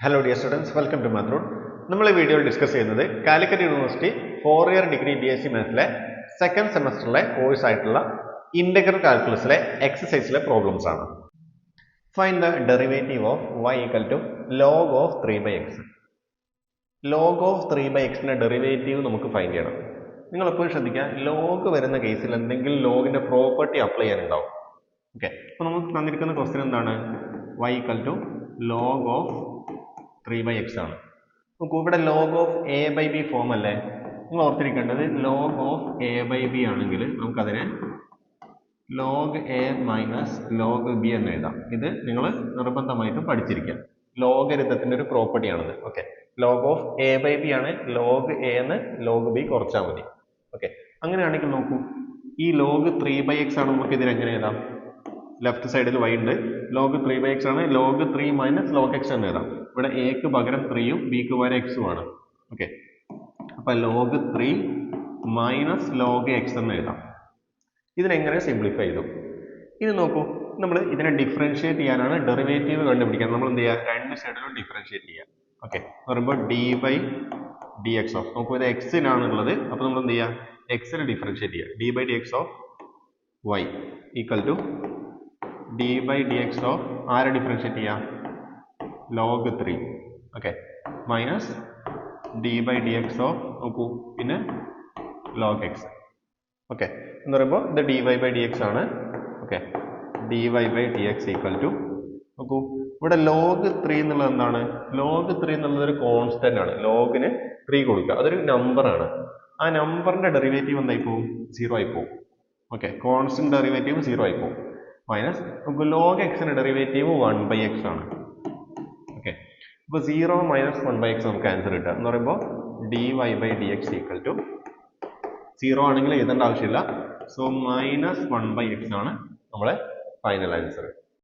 Hello dear students welcome to മാത്രൂൺ നമ്മൾ ഈ വീഡിയോയിൽ ഡിസ്കസ് ചെയ്യുന്നത് Calicut university four year degree B S C മാത്സിലെ second സെമസ്റ്ററിലെ കോഴ്സ് ആയിട്ടുള്ള ഇന്റഗ്രൽ കാൽക്കുലസിലെ എക്സസൈസിലെ പ്രോബ്ലംസ് ആണ്. Fine the derivative of y equal to log of three by x log of three by എക്സിന്റെ ഡെറിവേറ്റീവ് നമുക്ക് ഫൈൻഡ് ചെയ്യണം. നിങ്ങൾ എപ്പോഴും ശ്രദ്ധിക്കുക ലോഗ് വരുന്ന കേസിൽ എന്തെങ്കിലും ലോഗിന്റെ പ്രോപ്പർട്ടി അപ്ലൈ ചെയ്യാനുണ്ടാവും. ഓക്കെ അപ്പോൾ നമുക്ക് തന്നിരിക്കുന്ന ക്വസ്റ്റ്യൻ എന്താണ്? Y equal to log of three by x ആണ്. നോക്കൂ ഇവിടെ log of A by B form അല്ലേ? നിങ്ങൾ ഓർത്തിരിക്കേണ്ടത് log of A by B ആണെങ്കിൽ നമുക്കതിനെ log A minus log B എന്ന് എഴുതാം. ഇത് നിങ്ങൾ നിർബന്ധമായിട്ടും പഠിച്ചിരിക്കുക. ലോഗരിതത്തിന്റെ ഒരു പ്രോപ്പർട്ടിയാണിത് okay log of A by B ആണ് ലോഗ് എ എന്ന് ലോഗ് ബി കുറച്ചാൽ മതി. ഓക്കെ അങ്ങനെയാണെങ്കിൽ നോക്കൂ ഈ ലോഗ് ത്രീ ബൈ എക്സ് ആണ് നമുക്ക് ഇതിനെങ്ങനെ എഴുതാം? ലെഫ്റ്റ് സൈഡിൽ വൈ ഉണ്ട്. ലോഗ് ത്രീ ബൈ എക്സ് ആണ്. Log three minus log x എന്ന് എഴുതാം. ഇവിടെ എക്ക് പകരം ത്രീയും ബിക്ക് പകരം എക്സും ആണ്. ഓക്കെ അപ്പൊ log three minus log x എന്ന് എഴുതാം. ഇതിനെങ്ങനെ സിംപ്ലിഫൈ ചെയ്തു? ഇത് നോക്കൂ. നമ്മൾ ഇതിനെ ഡിഫറൻഷിയേറ്റ് ചെയ്യാനാണ് ഡെറിവേറ്റീവ് കണ്ടുപിടിക്കാൻ നമ്മൾ എന്ത് ചെയ്യുക? രണ്ട് സൈഡിലും ഡിഫറൻഷിയേറ്റ് ചെയ്യുക. ഓക്കെ പറയുമ്പോൾ d by d x of നോക്കൂ ഇത് എക്സിനാണുള്ളത് അപ്പോൾ നമ്മൾ എന്ത് ചെയ്യുക? എക്സിനെ ഡിഫറൻഷിയേറ്റ് ചെയ്യുക. D by d x of y equal to d by d x of ആരെ ഡിഫറൻഷിയേറ്റ് ചെയ്യാം? Log three okay minus d by d x of നോക്കൂ പിന്നെ ലോഗ് എക്സ് ഓക്കെ എന്ന് പറയുമ്പോൾ ഇത് d y by d x ആണ്. Okay d y by d x equal to നോക്കൂ ഇവിടെ ലോഗ് ത്രീ എന്നുള്ളത് എന്താണ്? ലോഗ് ത്രീ എന്നുള്ളത് ഒരു കോൺസ്റ്റന്റ് ആണ്. ലോഗിന് ത്രീ കൊടുക്കുക. അതൊരു നമ്പർ ആണ്. ആ നമ്പറിന്റെ ഡെറിവേറ്റീവ് എന്തായി പോകും സീറോ ആയി പോകും ഓക്കെ കോൺസ്റ്റന്റ് ഡെറിവേറ്റീവ് സീറോ ആയി പോകും മൈനസ് നമുക്ക് ലോഗ് എക്സിന്റെ ഡെറിവേറ്റീവ് വൺ ബൈ എക്സ് ആണ്. ഓക്കെ ഇപ്പോൾ zero minus one by x നമുക്ക് ആൻസർ കിട്ടുക. എന്ന് പറയുമ്പോൾ d y by d x equal to zero ആണെങ്കിൽ എഴുതേണ്ട ആവശ്യമില്ല. So minus one by x ആണ് നമ്മളെ ഫൈനൽ ആൻസർ